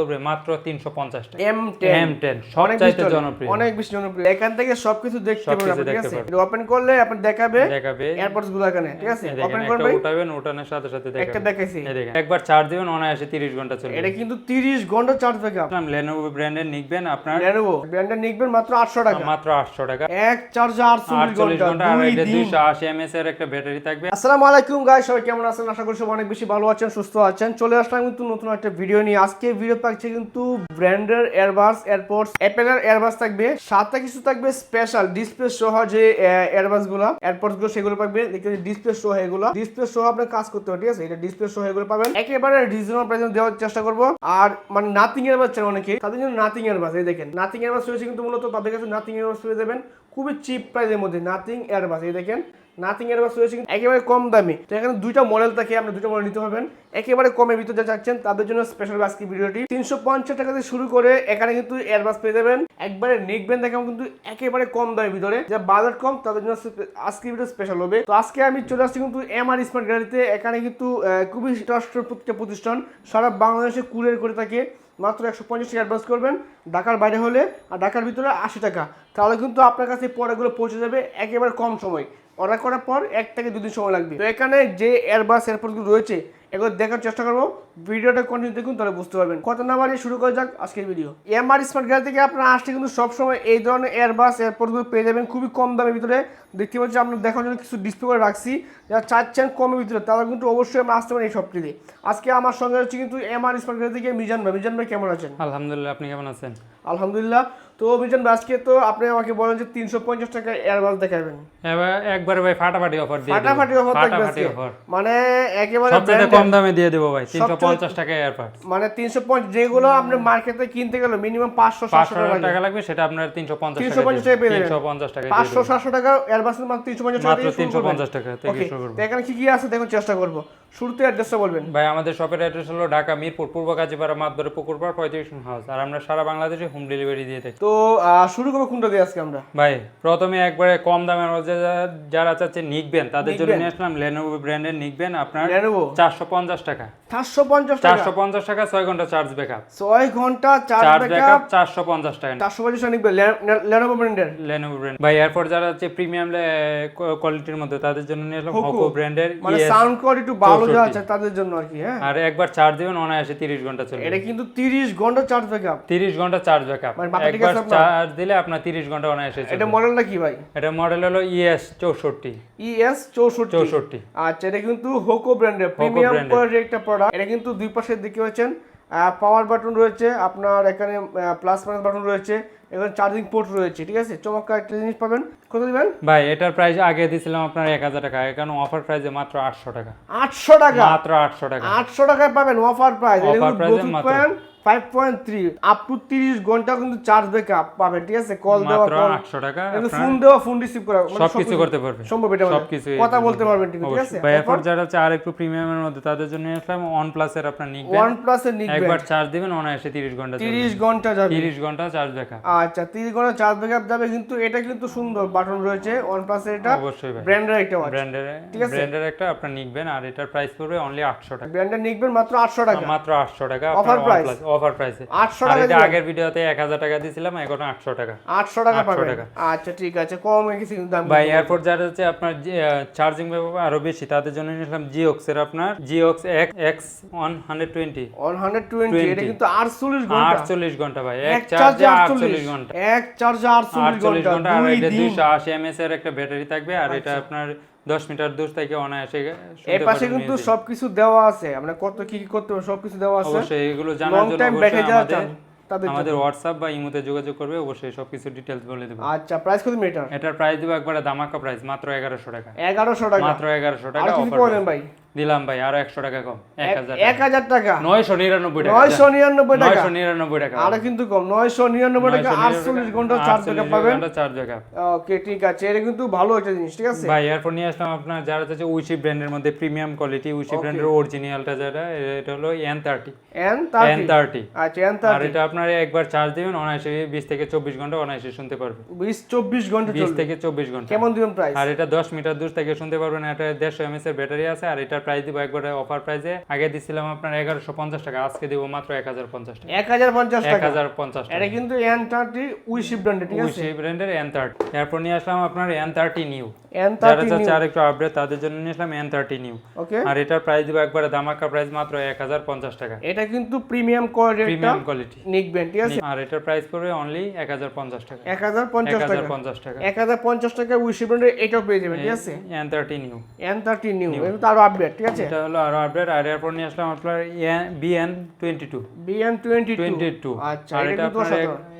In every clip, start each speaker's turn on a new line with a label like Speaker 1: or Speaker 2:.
Speaker 1: করবে মাত্র তিনশো পঞ্চাশ টাকা।
Speaker 2: এম টেন
Speaker 1: M10
Speaker 2: অনেক বেশি
Speaker 1: সবচাইতে জনপ্রিয়।
Speaker 2: অনেক বেশি জনপ্রিয়। এখান থেকে সবকিছু দেখতে
Speaker 1: সবকিছু
Speaker 2: ঠিক আছে? ওপেন করলে আপনি দেখাবে
Speaker 1: দেখাবে।
Speaker 2: এয়ারপডসগুলো এখানে ঠিক আছে? ওপেন করবে
Speaker 1: উঠাবেন উঠানোর সাথে সাথে
Speaker 2: একটা দেখাইছি।
Speaker 1: একবার চার্জ দিবেন অনায়াসে তিরিশ ঘণ্টা চলবে
Speaker 2: এটা কিন্তু 30 ঘণ্টা চার্জ ব্যাকআপ
Speaker 1: লেনোভো ব্র্যান্ডের নিকবেন আপনার
Speaker 2: Lenovo ব্র্যান্ডটা নিকবেন মাত্র 800 টাকা।
Speaker 1: মাত্র টাকা।
Speaker 2: এক চার্জে 48 ঘণ্টা
Speaker 1: ঘণ্টা আর এটা
Speaker 2: দিন।
Speaker 1: দুইশো আশি এমএস এর একটা ব্যাটারি থাকবে।
Speaker 2: আসসালামু আলাইকুম গাইস সবাই কেমন আছেন? আশা করি সবাই অনেক বেশি ভালো আছেন সুস্থ আছেন। চলে আসলাম কিন্তু নতুন একটা ভিডিও নিয়ে। আজকে ভিডিও পাচ্ছে কিন্তু ব্র্যান্ডের এয়ারবাস এয়ারপোর্টস অ্যাপেলের এয়ারবাস থাকবে, সাথে কিছু থাকবে স্পেশাল ডিসপ্লে সহ যে এয়ারবাসগুলো এয়ারপোর্টসগুলো, সেগুলো পাবে। ডিসপ্লে সহ এগুলো। ডিসপ্লে সহ আপনি কাজ করতে হবে ঠিক আছে? এটা ডিসপ্লে সহ এগুলো পাবেন। একেবারে রিজনেবল প্রাইসে দেওয়ার চেষ্টা করব। আর মানে নাথিং এয়ারবাস চান অনেকে, তাদের জন্য নাথিং এয়ারবাস এই দেখেন। নাথিং এয়ারবাস রয়েছে কিন্তু মূলত তাদের কাছে নাথিং এয়ারবাস পেয়ে যাবেন। খুবই চিপ প্রাইসের মধ্যে নাথিং এয়ারবাস এই দেখেন। নাথিং এর বাস রয়েছে একেবারে কম দামি। তো এখানে দুইটা মডেল থাকে আপনি দুটো মডেল নিতে পারবেন একেবারে কমের ভিতরে যা চাচ্ছেন, তাদের জন্য স্পেশাল আজকে ভিডিওটি? তিনশো পঞ্চাশ টাকা থেকে শুরু করে এখানে কিন্তু এয়ারবাস পেয়ে যাবেন। একবারে নেকবেন দেখেন কিন্তু একেবারে কম দামের ভিতরে। যা বাজার কম, তাদের জন্য আজকে ভিডিও স্পেশাল হবে। তো আজকে আমি চলে আসছি কিন্তু এমআর স্মার্ট গাড়িতে এখানে কিন্তু খুবই ট্রাস্টেড প্রত্যেকটা প্রতিষ্ঠান। সারা বাংলাদেশে কুরিয়ার করে থাকে। মাত্র একশো পঞ্চাশ টাকা অ্যাডভান্স করবেন। ঢাকার বাইরে হলে, আর ঢাকার ভিতরে আশি টাকা। তাহলে কিন্তু আপনার কাছে পড়াগুলো পৌঁছে যাবে একেবারে কম সময়। অর্ডার করার পর এক থেকে দুদিন সময় লাগবে। তো এখানে যে এয়ারবাস এয়ারপোর্টগুলো রয়েছে এগুলো দেখার চেষ্টা করব। ভিডিওটা কন্টিনিউ দেখুন তাহলে বুঝতে পারবেন। কত না বাড়িয়ে শুরু করা যাক আজকের ভিডিও এমআর স্মার্ট গাড়ি থেকে আপনারা আসলে কিন্তু সবসময় এই ধরনের এয়ারবাস এয়ারপোর্টগুলো পেয়ে যাবেন খুবই কম দামের ভিতরে। দেখতে পাচ্ছি আমরা দেখার জন্য কিছু ডিসপ্লে করে রাখছি। যারা চাচ্ছেন কমের ভিতরে তারা কিন্তু অবশ্যই আমরা আসতে পারেন এই সবটিতে আজকে আমার সঙ্গে হচ্ছে কিন্তু এমআর স্মার্ট গাড়ি থেকে মিজান ভাই। মিজান ভাই কেমন আছেন?
Speaker 1: আলহামদুলিল্লাহ আপনি কেমন আছেন?
Speaker 2: আলহামদুলিল্লাহ। তো ভাই আজকে তো আপনি আমাকে বলেন যে তিনশো পঞ্চাশ টাকা এয়ারবাস দেখাবেন
Speaker 1: একবারে ভাই ফাটাফাটি অফার দিয়ে।
Speaker 2: ফাটাফাটি অফার থাকবে
Speaker 1: ফাটাফাটি। অফার
Speaker 2: মানে একেবারে
Speaker 1: সবচেয়ে। কম দামে দিয়ে দেবো ভাই তিনশো পঞ্চাশ টাকা এয়ারপাড
Speaker 2: মানে তিনশো পঞ্চাশ যেগুলো আপনি মার্কেটে কিনতে গেলে মিনিমাম পাঁচশো সাতশো টাকা
Speaker 1: লাগবে সেটা আপনার তিনশো পঞ্চাশ
Speaker 2: 350 টাকা পেয়ে যাবেন।
Speaker 1: তিনশো পঞ্চাশ টাকা
Speaker 2: পাঁচশো। সাতশো টাকা এয়ারবাসের মাত্র তিনশো পঞ্চাশ টাকা
Speaker 1: তিনশো। পঞ্চাশ টাকা
Speaker 2: এখানে কি কি আছে দেখুন চেষ্টা করব শুরুতে অ্যাড্রেসটা বলবেন
Speaker 1: ভাই আমাদের শপের অ্যাড্রেস হলো ঢাকা মিরপুর পূর্ব কাজীপাড়া মাতবরে পুকুরপাড় পঁয়ত্রিশ হাউস আর আমরা সারা বাংলাদেশে হোম ডেলিভারি দিয়ে থাকি
Speaker 2: তো শুরু করব কোনটা দিয়ে আজকে আমরা?
Speaker 1: ভাই প্রথমে একবারে কম দামের মধ্যে যারা চাচ্ছে নিকবেন তাদের জন্য নিয়ে আসলাম লেনোভো ব্র্যান্ডের নিকবেন আপনার চারশো পঞ্চাশ টাকা।
Speaker 2: চারশো পঞ্চাশ টাকা?
Speaker 1: চারশো পঞ্চাশ টাকা ছয় ঘণ্টা চার্জ ব্যাকআপ
Speaker 2: ছয় ঘণ্টা চার্জ ব্যাকআপ
Speaker 1: ব্যাকআপ চারশো পঞ্চাশ টাকা।
Speaker 2: চারশো পঞ্চাশ টাকা নিবে লেনোভো ব্র্যান্ডের
Speaker 1: লেনোভো ব্র্যান্ড ভাই এরপর যারা হচ্ছে প্রিমিয়াম কোয়ালিটির মধ্যে তাদের জন্য নিয়ে
Speaker 2: Hoku।
Speaker 1: হকো ব্র্যান্ডের
Speaker 2: মানে সাউন্ড কোয়ালিটি একটু ভালো যা আছে তাদের জন্য আর কি হ্যাঁ?
Speaker 1: আর একবার চার্জ দিবেন অনায়াসে তিরিশ ঘণ্টা চলবে।
Speaker 2: এটা কিন্তু তিরিশ ঘণ্টা চার্জ ব্যাকআপ
Speaker 1: তিরিশ ঘণ্টা চার্জ ব্যাকআপ
Speaker 2: মানে
Speaker 1: একবার
Speaker 2: আপনার?
Speaker 1: চার্জ দিলে আপনার তিরিশ ঘণ্টা অনায়াসে
Speaker 2: এটা মডেলটা কি ভাই?
Speaker 1: এটা মডেল হলো ইএস চৌষট্টি।
Speaker 2: ইএস চৌষট্টি?
Speaker 1: চৌষট্টি।
Speaker 2: আচ্ছা এটা কিন্তু হোকো ব্র্যান্ডের প্রিমিয়াম কোয়ালিটির একটা প্রোডাক্ট এটা কিন্তু দুই পাশের দিকে হচ্ছেন পাওয়ার বাটন রয়েছে আপনার এখানে প্লাস মাইনাস বাটন রয়েছে এখানে চার্জিং পোর্ট রয়েছে ঠিক আছে? চমৎকার একটা জিনিস পাবেন। কত দিবেন?
Speaker 1: ভাই এটার প্রাইস আগে দিছিলাম আপনার এক হাজার টাকা এখন অফার প্রাইসে মাত্র আটশো টাকা।
Speaker 2: আটশো টাকা?
Speaker 1: মাত্র আটশো টাকা।
Speaker 2: আটশো টাকায় পাবেন অফার প্রাইস
Speaker 1: Offer price মাত্র।
Speaker 2: Five point three up to তিরিশ ঘণ্টা কিন্তু চার্জ ব্যাকআপ পাবেন ঠিক আছে? কল দেওয়া
Speaker 1: মাত্র
Speaker 2: কল
Speaker 1: আটশো টাকা
Speaker 2: ফোন দেওয়া ফোন রিসিভ করা মানে
Speaker 1: সবকিছু করতে পারবে
Speaker 2: সম্ভব এটা মানে।
Speaker 1: সবকিছু
Speaker 2: কথা বলতে পারবেন ঠিক আছে?
Speaker 1: ভাই এরপর যারা আর একটু প্রিমিয়ামের মধ্যে তাদের জন্য আসলাম ওয়ান প্লাসের আপনার নিকবেন
Speaker 2: ওয়ান প্লাসের নিকবেন
Speaker 1: একবার চার্জ দিবেন অনায়াসে তিরিশ ঘণ্টা
Speaker 2: তিরিশ ঘণ্টা যাবে।
Speaker 1: তিরিশ ঘণ্টা চার্জ দেখা
Speaker 2: আচ্ছা তিরিশ ঘণ্টা চার্জ ব্যাকআপ যাবে কিন্তু এটা কিন্তু সুন্দর বাটন রয়েছে ওয়ান প্লাসের এটা।
Speaker 1: অবশ্যই
Speaker 2: ব্র্যান্ডের একটা ওয়াচ
Speaker 1: ব্র্যান্ডের
Speaker 2: ঠিক আছে?
Speaker 1: ব্র্যান্ডের একটা আপনার নিকবেন আর এটার প্রাইস পড়বে অনলি আটশো টাকা।
Speaker 2: ব্র্যান্ডের নিকবেন মাত্র আটশো টাকা।
Speaker 1: মাত্র আটশো টাকা
Speaker 2: Offer price?
Speaker 1: অফার প্রাইসে
Speaker 2: আটশো
Speaker 1: আর
Speaker 2: টাকা
Speaker 1: এটা আগের ভিডিওতে এক হাজার টাকা দিছিলাম এখন আটশো টাকা।
Speaker 2: আটশো টাকা
Speaker 1: 800
Speaker 2: পাবেন। আচ্ছা ঠিক আছে। কম হয়ে গেছে দাম
Speaker 1: ভাই এয়ারপোর্ট যারা হচ্ছে আপনার চার্জিং ব্যাপার আরও বেশি। তাদের জন্য নিলাম জিওক্স এর আপনার জিওক্স X one hundred twenty
Speaker 2: one hundred twenty এটা কিন্তু আটচল্লিশ ঘণ্টা।
Speaker 1: আটচল্লিশ ঘণ্টা ভাই। এক চার্জে
Speaker 2: চার্জে
Speaker 1: আটচল্লিশ।
Speaker 2: আটচল্লিশ
Speaker 1: ঘণ্টা।
Speaker 2: এক চার্জে আটচল্লিশ
Speaker 1: আটচল্লিশ
Speaker 2: ঘণ্টা।
Speaker 1: ঘণ্টা আর এটা
Speaker 2: দিন।
Speaker 1: দুইশো আশি এমএস এর একটা ব্যাটারি থাকবে। আর এটা আপনার দশ মিটার দূর থেকে অনায়াসে
Speaker 2: এর পাশে কিন্তু সবকিছু দেওয়া আছে। আমরা কত কি কি করতে হবে সবকিছু দেওয়া আছে।
Speaker 1: অবশ্যই এগুলো জানার জন্য অবশ্যই আমাদের আমাদের হোয়াটসঅ্যাপ বা ইমোতে যোগাযোগ করবে অবশ্যই সবকিছু ডিটেইলস বলে দেব।
Speaker 2: আচ্ছা প্রাইস কত মিটার
Speaker 1: এটার প্রাইস দিব একবারে দামাকা প্রাইস মাত্র 1100 টাকা।
Speaker 2: 1100 টাকা।
Speaker 1: মাত্র 1100 টাকা
Speaker 2: আর কি
Speaker 1: অফার
Speaker 2: ভাই?
Speaker 1: দিলাম ভাই আরও একশো টাকা কম। এক হাজার
Speaker 2: টাকা।
Speaker 1: নয়শো নিরানব্বই টাকা।
Speaker 2: নয়শো নিরানব্বই টাকা?
Speaker 1: নয়শো নিরানব্বই টাকা।
Speaker 2: আরও কিন্তু কম। নয়শো নিরানব্বই টাকা আটচল্লিশ ঘণ্টা চার্জ ব্যাকআপ পাবেন।
Speaker 1: চার্জ ব্যাকআপ
Speaker 2: ওকে ঠিক আছে। এটা কিন্তু ভালো একটা জিনিস ঠিক আছে?
Speaker 1: ভাই এরপর নিয়ে আসলাম আপনার যারা চাচ্ছে উইশি ব্র্যান্ডের মধ্যে প্রিমিয়াম কোয়ালিটি উইশি ব্র্যান্ডের অরিজিনালটা যেটা এটা হলো N thirty
Speaker 2: N
Speaker 1: N
Speaker 2: thirty
Speaker 1: thirty
Speaker 2: আচ্ছা এন
Speaker 1: আর এটা আপনার একবার চার্জ দিবেন অনায়াসে বিশ থেকে চব্বিশ ঘণ্টা অনায়াসে শুনতে পারবে।
Speaker 2: বিশ চব্বিশ ঘণ্টা
Speaker 1: বিশ থেকে চব্বিশ ঘণ্টা।
Speaker 2: কেমন দিবেন প্রাইস
Speaker 1: আর এটা দশ মিটার দূর থেকে শুনতে পারবেন এটা দেড়শো এমএস এর ব্যাটারি আছে আর এটার প্রাইস দিব একবারে অফার প্রাইসে আগে দিছিলাম আপনার এগারোশো পঞ্চাশ টাকা আজকে দিব মাত্র এক হাজার পঞ্চাশ টাকা।
Speaker 2: এক হাজার পঞ্চাশ
Speaker 1: এক
Speaker 2: টাকা
Speaker 1: হাজার পঞ্চাশ
Speaker 2: এটা কিন্তু এন থার্টি উইশিপ ব্র্যান্ডের ঠিক আছে?
Speaker 1: সেই ব্র্যান্ডের এন থার্টি এরপর নিয়ে আসলাম আপনার এন থার্টি নিউ যারা
Speaker 2: থার্টি
Speaker 1: চাচ্ছে আর একটু আপডেট তাদের জন্য নিয়ে এন থার্টি নিউ
Speaker 2: ওকে
Speaker 1: আর এটার প্রাইস দিব একবারে দামাকা প্রাইস মাত্র এক হাজার পঞ্চাশ টাকা।
Speaker 2: এটা কিন্তু প্রিমিয়াম কোয়ালিটির
Speaker 1: প্রিমিয়াম কোয়ালিটি
Speaker 2: নিক ঠিক আছে?
Speaker 1: আর এটার প্রাইস পড়বে অনলি এক হাজার পঞ্চাশ টাকা।
Speaker 2: এক হাজার পঞ্চাশ টাকা।
Speaker 1: পঞ্চাশ টাকা।
Speaker 2: এক হাজার পঞ্চাশ টাকা উইশিপ ব্র্যান্ডের এটাও পেয়ে যাবেন ঠিক আছে?
Speaker 1: N thirty new
Speaker 2: N thirty new এটা তো আরও আপডেট ঠিক আছে?
Speaker 1: এটা হলো আরও আপডেট আর এরপর নিয়ে আসলাম আপনার BN twenty two
Speaker 2: BN twenty
Speaker 1: twenty two
Speaker 2: আচ্ছা
Speaker 1: আর
Speaker 2: এটা
Speaker 1: এটা আপনার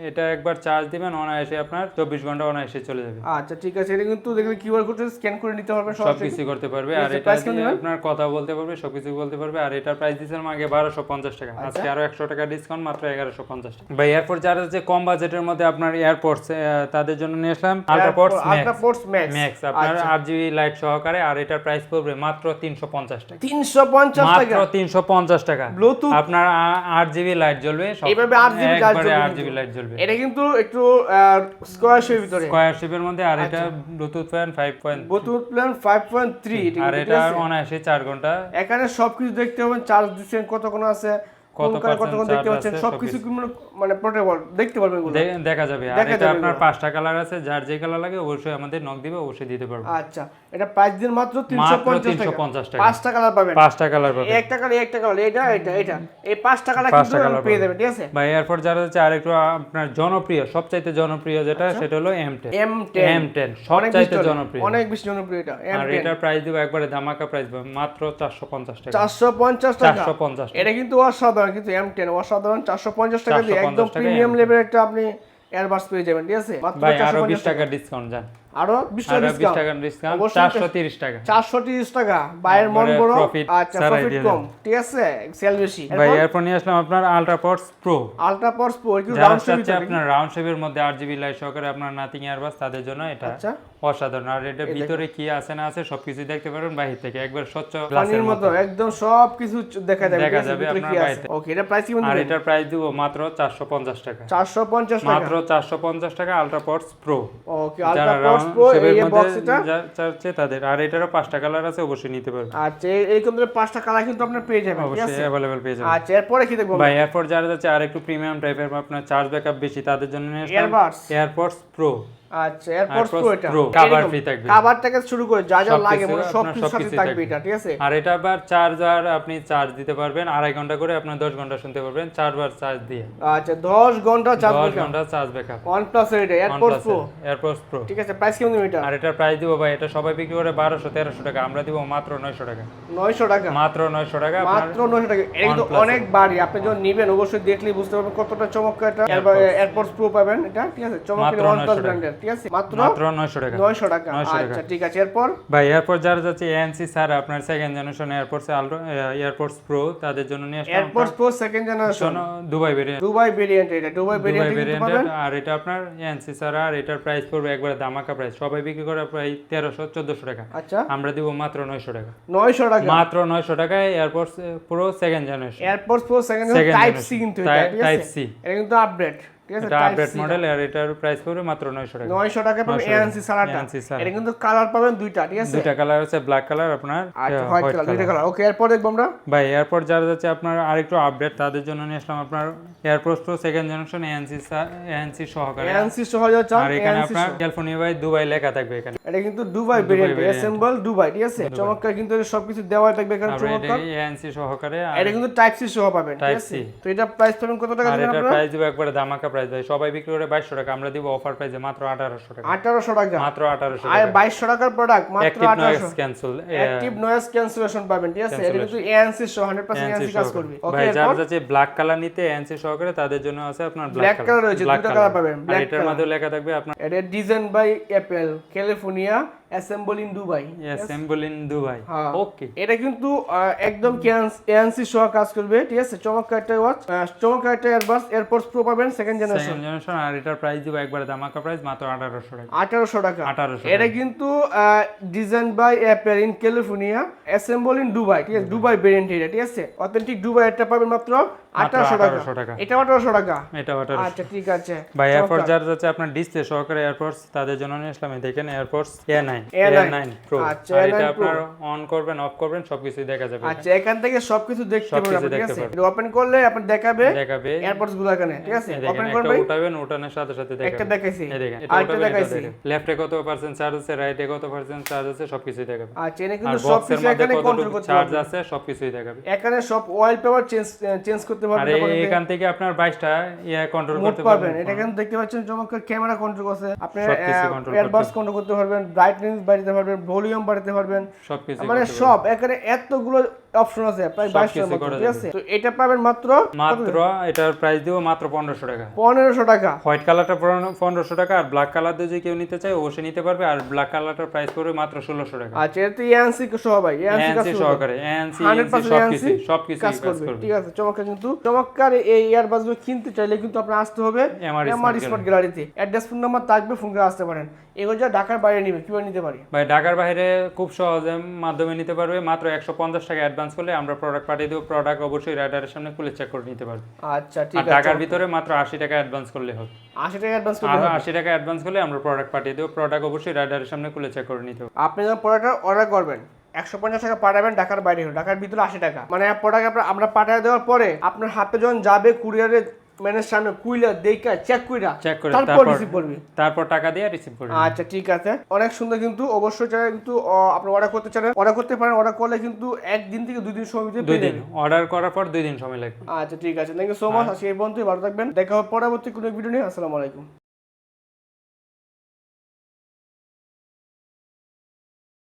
Speaker 1: এটা একবার চার্জ দিবেন অনায়াসে আপনার চব্বিশ ঘণ্টা অনায়াসে চলে যাবে।
Speaker 2: আচ্ছা ঠিক আছে। এটা কিন্তু দেখবেন কিউআর কোড স্ক্যান করে নিতে পারবেন
Speaker 1: সব কিছু করতে পারবে। আর এটা? আপনার কথা বলতে পারবে সবকিছু বলতে পারবে। আর এটার প্রাইস দিয়েছিলাম আগে বারোশো পঞ্চাশ টাকা।
Speaker 2: আচ্ছা।
Speaker 1: আজকে আরও একশো টাকা ডিসকাউন্ট মাত্র এগারোশো পঞ্চাশ টাকা। ভাই এয়ারপোর্ট যারা হচ্ছে কম বাজেটের মধ্যে আপনার এয়ারপোর্টস তাদের জন্য নিয়ে আসলাম ultra ports
Speaker 2: ultra max
Speaker 1: max আপনার
Speaker 2: আচ্ছা।
Speaker 1: লাইট সহকারে আর এটার প্রাইস পড়বে মাত্র তিনশো পঞ্চাশ টাকা।
Speaker 2: তিনশো পঞ্চাশ
Speaker 1: মাত্র
Speaker 2: টাকা
Speaker 1: তিনশো পঞ্চাশ টাকা।
Speaker 2: Bluetooth?
Speaker 1: আপনার আ- আট জিবি লাইট জ্বলবে
Speaker 2: এইভাবে 8 লাইট জ্বলবে
Speaker 1: আট জিবি লাইট জ্বলবে।
Speaker 2: এটা কিন্তু একটু স্কোয়ার শেপের ভিতরে।
Speaker 1: স্কোয়ার শেপের মধ্যে আর এটা
Speaker 2: আচ্ছা।
Speaker 1: Bluetooth fan five point
Speaker 2: Bluetooth plan five point three
Speaker 1: আর এটা অনায়াসে চার ঘণ্টা।
Speaker 2: এখানে সবকিছু দেখতে পাবেন চার্জ দিচ্ছেন কতক্ষণ আছে
Speaker 1: কত
Speaker 2: কোন কতক্ষণ দেখতে পাচ্ছেন
Speaker 1: আছে,
Speaker 2: সবকিছু
Speaker 1: সবকিছু।
Speaker 2: মানে- মানে পোর্টেবল দেখতে পারবেন
Speaker 1: দেখা যাবে। আর এটা আপনার পাঁচটা কালার আছে যার যে কালার লাগে অবশ্যই আমাদের নখ দিবে অবশ্যই দিতে পারব।
Speaker 2: আচ্ছা। এটা প্রাইস দিন মাত্র তিনশো
Speaker 1: মাত্র
Speaker 2: পঞ্চাশ
Speaker 1: তিনশো
Speaker 2: টাকা। পাঁচটা কালার পাবেন।
Speaker 1: পাঁচটা কালার পাবে
Speaker 2: একটা কালার একটা কালার এটা এটা এটা এই পাঁচটা কালার কিন্তু পেয়ে
Speaker 1: পাবেন।
Speaker 2: যাবেন ঠিক আছে?
Speaker 1: বা এয়ারপোর্ট যারা হচ্ছে আরেকটু আপনার জনপ্রিয় সবচাইতে জনপ্রিয় যেটা সেটা হলো M ten
Speaker 2: M ten
Speaker 1: M ten
Speaker 2: আচ্ছা। অনেক বেশি
Speaker 1: সবচাইতে জনপ্রিয়।
Speaker 2: অনেক বেশি জনপ্রিয় এটা
Speaker 1: আর এটার প্রাইস দিব একবারে ধামাকা প্রাইস মাত্র চারশো পঞ্চাশ টাকা।
Speaker 2: চারশো পঞ্চাশ টাকা।
Speaker 1: চারশো পঞ্চাশ
Speaker 2: এটা কিন্তু অসাধারণ কিন্তু এম টেন অসাধারণ চারশো পঞ্চাশ টাকা দিয়ে একদম প্রিমিয়াম
Speaker 1: M10
Speaker 2: লেভেল একটা আপনি এয়ারবাস পেয়ে যাবেন ঠিক আছে? মাত্র
Speaker 1: ভাই আরও
Speaker 2: চারশো
Speaker 1: বিশ
Speaker 2: পঞ্চাশ টাকা
Speaker 1: টাকা। ডিসকাউন্ট যান।
Speaker 2: আরও বিশ টাকা ডিসকাউন্ট
Speaker 1: টাকা
Speaker 2: টাকা। মন বড় আচ্ছা প্রফিট কম। ঠিক আছে সেল বেশি।
Speaker 1: ভাই এরপর? নিয়ে আসলাম আপনার ultra pods pro
Speaker 2: ultra pods pro একটু রাউন্ড
Speaker 1: চাচ্ছে আপনার রাউন্ড শেপের মধ্যে আট লাইট সহকারে আপনার নাথিং এয়ারবাস তাদের জন্য এটা
Speaker 2: আচ্ছা।
Speaker 1: অসাধারণ। আর এটা ভিতরে কি আছে না আছে সবকিছু দেখতে পারবেন বাহির থেকে একবার স্বচ্ছ
Speaker 2: পানির মতো। একদম সব কিছু দেখা যাবে
Speaker 1: দেখা যাবে আপনার বাড়িতে।
Speaker 2: ওকে এটা প্রাইস কি
Speaker 1: আর এটার প্রাইস দিব মাত্র চারশো পঞ্চাশ টাকা।
Speaker 2: চারশো পঞ্চাশ টাকা।
Speaker 1: মাত্র চারশো পঞ্চাশ টাকা ultra pods pro
Speaker 2: okay ultra
Speaker 1: round
Speaker 2: pro এই বক্স এটা?
Speaker 1: চাচ্ছে তাদের। আর এটারও পাঁচটা কালার আছে অবশ্যই নিতে পারবেন
Speaker 2: আচ্ছা এই- এরকম ধরে পাঁচটা কালার কিন্তু আপনার পেয়ে যাবেন
Speaker 1: অবশ্যই अवेलेबल পেয়ে যাবেন।
Speaker 2: আচ্ছা এরপরে কি দেখব
Speaker 1: ভাই এয়ারপোর্ট যারা যাচ্ছে আর একটু প্রিমিয়াম টাইপের আপনার চার্জ ব্যাকআপ বেশি তাদের জন্য নিয়ে এয়ারপডস প্রো
Speaker 2: আচ্ছা এয়ারপোর্টস প্রো এটা।
Speaker 1: Cover free থাকবে।
Speaker 2: কভার থেকে শুরু করে যা যা লাগে মানে সব কিছু সাথে থাকবে। এটা ঠিক আছে?
Speaker 1: আর এটা আবার চার্জার আপনি চার্জ দিতে পারবেন আড়াই ঘণ্টা করে আপনার দশ ঘণ্টা শুনতে পারবেন চারবার চার্জ দিয়ে।
Speaker 2: আচ্ছা দশ ঘণ্টা চার্জ
Speaker 1: দশ ঘণ্টা চার্জ ব্যাকআপ
Speaker 2: প্লাস এটা এয়ারপোর্টস প্রো
Speaker 1: এয়ারপোর্টস প্রো
Speaker 2: ঠিক আছে প্রাইস কেমন এটা?
Speaker 1: আর এটার প্রাইস দিব ভাই এটা সবাই বিক্রি করে বারোশো তেরোশো টাকা আমরা দিব মাত্র নয়শো টাকা।
Speaker 2: নয়শো টাকা?
Speaker 1: মাত্র নয়শো টাকা
Speaker 2: মাত্র নয়শো টাকা। এটা কিন্তু অনেক বাড়ি আপনি যখন নিবেন অবশ্যই দেখলেই বুঝতে পারবেন কতটা চমৎকার এটা। এয়ারপোর্টস প্রো পাবেন এটা ঠিক আছে? চমৎকার
Speaker 1: টাকা।
Speaker 2: ব্র্যান্ডের ঠিক আছে? মাত্র
Speaker 1: মাত্র নয়শো টাকা। 900 টাকা।
Speaker 2: আচ্ছা ঠিক আছে। এরপর?
Speaker 1: ভাই এয়ারপোর্ট যারা যাচ্ছে এএনসি স্যার আপনার second generation airports ultra airports pro তাদের জন্য নিয়ে আসলাম।
Speaker 2: Airports pro second generation
Speaker 1: Dubai variant
Speaker 2: Dubai variant এটা দুবাই ভেরিয়েন্ট
Speaker 1: আর এটা আপনার এএনসি স্যার আর এটার প্রাইস পড়বে একবারে দামাকা প্রাইস সবাই বিক্রি করে প্রায় তেরোশো চোদ্দশো টাকা।
Speaker 2: আচ্ছা।
Speaker 1: আমরা দিব মাত্র নয়শো টাকা।
Speaker 2: নয়শো টাকা?
Speaker 1: মাত্র নয়শো টাকায় airports pro second generation
Speaker 2: airports pro second
Speaker 1: Second
Speaker 2: type C কিন্তু এটা আছে?
Speaker 1: C।
Speaker 2: এটা কিন্তু আপডেট ঠিক আছে
Speaker 1: আপডেট মডেল আর এটার প্রাইস পড়বে মাত্র নয়শো টাকা।
Speaker 2: নয়শো টাকা পাবেন
Speaker 1: 900
Speaker 2: এএনসি সারাটা এটা কিন্তু কালার পাবেন দুইটা ঠিক আছে?
Speaker 1: দুইটা কালার আছে ব্ল্যাক কালার আপনার
Speaker 2: আচ্ছা হোয়াইট কালার দুইটা কালার ওকে এরপর দেখব আমরা।
Speaker 1: ভাই এরপর যারা যাচ্ছে আপনার আরেকটু আপডেট তাদের জন্য নিয়ে আসলাম আপনার airport pro second generation ANC ANC সহকারে।
Speaker 2: এএনসি সহজ চান
Speaker 1: আর এখানে আপনার ক্যালিফোর্নিয়া বাই দুবাই লেখা থাকবে এখানে।
Speaker 2: এটা কিন্তু দুবাই ভেরিয়েন্ট অ্যাসেম্বল দুবাই ঠিক আছে? চমৎকার কিন্তু সবকিছু দেওয়া থাকবে এখানে চমৎকার।
Speaker 1: এএনসি সহকারে আর
Speaker 2: এটা কিন্তু টাইপ সি সহ পাবেন ঠিক
Speaker 1: Type
Speaker 2: আছে? তো এটা প্রাইস পাবেন কত টাকা দিবেন আপনারা?
Speaker 1: প্রাইস দিব একবারে দামাকা প্রাইস ভাই। সবাই বিক্রি করে বাইশশো টাকা আমরা দিব অফার প্রাইসে মাত্র আঠারোশো টাকা।
Speaker 2: আঠারোশো টাকা।
Speaker 1: মাত্র আঠারোশো
Speaker 2: আর
Speaker 1: টাকা।
Speaker 2: বাইশশো টাকার প্রোডাক্ট মাত্র
Speaker 1: active noise cancel
Speaker 2: active noise cancellation পাবেন ঠিক আছে? এটা কিন্তু এএনসি সহ হান্ড্রেড পার্সেন্ট এএনসি কাজ করবে। ওকে
Speaker 1: ভাই যারা যাচ্ছে ব্ল্যাক কালার নিতে এএনসি সহকারে তাদের জন্য আছে আপনার ব্ল্যাক
Speaker 2: কালার রয়েছে, দুটো কালার পাবেন, black
Speaker 1: এটার মধ্যে লেখা থাকবে আপনার
Speaker 2: এটা design by Apple California assemble in Dubai
Speaker 1: assemble in Dubai.
Speaker 2: হ্যাঁ।
Speaker 1: ওকে
Speaker 2: এটা কিন্তু একদম এএনসি সহ কাজ করবে ঠিক আছে? চমৎকার একটা ওয়াচ চমৎকার একটা এয়ারবাস এয়ারপোর্টস প্রো পাবেন সেকেন্ড জেনারেশন
Speaker 1: সেকেন্ড জেনারেশন আর এটার প্রাইস দিব প্রাইস মাত্র 1800 টাকা।
Speaker 2: 1800 টাকা।
Speaker 1: 1800
Speaker 2: এটা কিন্তু design by Apple in California assemble in Dubai ঠিক আছে? দুবাই ভেরিয়েন্ট এটা ঠিক আছে? অথেন্টিক দুবাই পাবেন মাত্র
Speaker 1: 1800 টাকা।
Speaker 2: এটা 1800 টাকা?
Speaker 1: এটা 1800
Speaker 2: আচ্ছা ঠিক আছে।
Speaker 1: ভাই এয়ারপোর্ট যার যাচ্ছে আপনার ডিসপ্লে সহকারে এয়ারপোর্টস তাদের জন্য নিয়ে আসলাম। দেখেন এয়ারপোর্টস
Speaker 2: আচ্ছা,
Speaker 1: এটা আপনার অন করবেন অফ করবেন সবকিছুই দেখা যাবে।
Speaker 2: আচ্ছা এখান থেকে সবকিছু দেখতে পারবেন ঠিক আছে? ওপেন করলে আপনার দেখাবে
Speaker 1: দেখাবে।
Speaker 2: এয়ারপোর্টসগুলো এখানে ঠিক আছে? ওপেন করবেন।
Speaker 1: উঠাবেন উঠানোর সাথে সাথে
Speaker 2: একটা দেখাইছি।
Speaker 1: এই দেখেন এটা
Speaker 2: আরেকটা
Speaker 1: উঠাবেন এটা
Speaker 2: দেখাইছি।
Speaker 1: লেফটে কত পার্সেন্ট চার্জ আছে রাইটে কত পার্সেন্ট চার্জ আছে সবকিছুই দেখাবে
Speaker 2: আচ্ছা এনে কিন্তু সবকিছু এখানে কন্ট্রোল করতে
Speaker 1: চার্জ আছে সবকিছুই দেখাবে
Speaker 2: এখানে সব অয়েল পেপার চেঞ্জ চেঞ্জ করতে পারবেন
Speaker 1: এখান থেকে আপনার বাইশটা ইয়া কন্ট্রোল করতে পারবেন।
Speaker 2: এটা কিন্তু দেখতে পাচ্ছেন চমৎকার ক্যামেরা কন্ট্রোল করছে। আপনি
Speaker 1: সবকিছু
Speaker 2: এয়ারবাস কন্ট্রোল করতে পারবেন। ব্রাইটনেস বাড়াতে পারবেন ভলিউম বাড়াতে পারবেন। মানে সব এখানে এতগুলো অপশন আছে প্রায় মতো ঠিক আছে? তো এটা পাবেন মাত্র
Speaker 1: মাত্র এটার প্রাইস দিব মাত্র পনেরোশো টাকা।
Speaker 2: পনেরোশো টাকা।
Speaker 1: হোয়াইট কালারটা টাকা আর ব্ল্যাক কালার যদি কেউ নিতে চায় অবশ্যই নিতে পারবে আর ব্ল্যাক কালারটার প্রাইস পড়বে মাত্র টাকা।
Speaker 2: আচ্ছা এটা সহ ভাই
Speaker 1: এনসি সহকারে এনসি সবকিছু সবকিছু
Speaker 2: কাজ করবে ঠিক আছে? চমৎকার কিন্তু চমৎকার এই ইয়ারবাসগুলো কিনতে চাইলে কিন্তু আপনার আসতে হবে এমআর স্মার্ট গ্যালারিতে অ্যাড্রেস ফোন নাম্বার থাকবে ফোন করে আসতে পারেন। এগুলো যা ঢাকার বাইরে নিবে কীভাবে নিতে পারি?
Speaker 1: ভাই ঢাকার বাইরে খুব সহজে মাধ্যমে নিতে পারবে মাত্র একশো পঞ্চাশ টাকা অ্যাডভান্স করলে আমরা প্রোডাক্ট পাঠিয়ে দেবো। প্রোডাক্ট অবশ্যই রাইডারের সামনে খুলে চেক করে নিতে পারবে।
Speaker 2: আচ্ছা ঠিক আছে।
Speaker 1: টাকার ভিতরে মাত্র আশি টাকা অ্যাডভান্স করলে হবে।
Speaker 2: আশি টাকা অ্যাডভান্স হবে?
Speaker 1: আশি টাকা অ্যাডভান্স করলে আমরা প্রোডাক্ট পাঠিয়ে দেবো। প্রোডাক্ট অবশ্যই রাইডারের সামনে খুলে চেক করে নিতে হবে।
Speaker 2: আপনি যখন প্রোডাক্টটা অর্ডার করবেন একশো পঞ্চাশ টাকা পাঠাবেন ঢাকার বাইরে। ঢাকার ভিতরে আশি টাকা। মানে প্রোডাক্ট আমরা পাঠিয়ে দেওয়ার পরে আপনার হাতে যখন যাবে কুরিয়ারে ম্যানের সামনে কুইলা দেখা চেক কইরা
Speaker 1: চেক করে
Speaker 2: তারপর রিসিভ করবে
Speaker 1: তারপর টাকা দিয়ে রিসিভ করবি
Speaker 2: আচ্ছা ঠিক আছে। অনেক সুন্দর কিন্তু অবশ্যই চাই কিন্তু আপনি অর্ডার করতে চান অর্ডার করতে পারেন অর্ডার করলে কিন্তু একদিন থেকে দুই দিন সময়
Speaker 1: দুই দিন। অর্ডার করার পর দুই দিন সময় লাগবে।
Speaker 2: আচ্ছা ঠিক আছে। থ্যাংক ইউ সো মাচ আজকে এই পর্যন্তই ভালো থাকবেন। দেখা হবে পরবর্তী কোনো ভিডিও নিয়ে। আসসালামু আলাইকুম।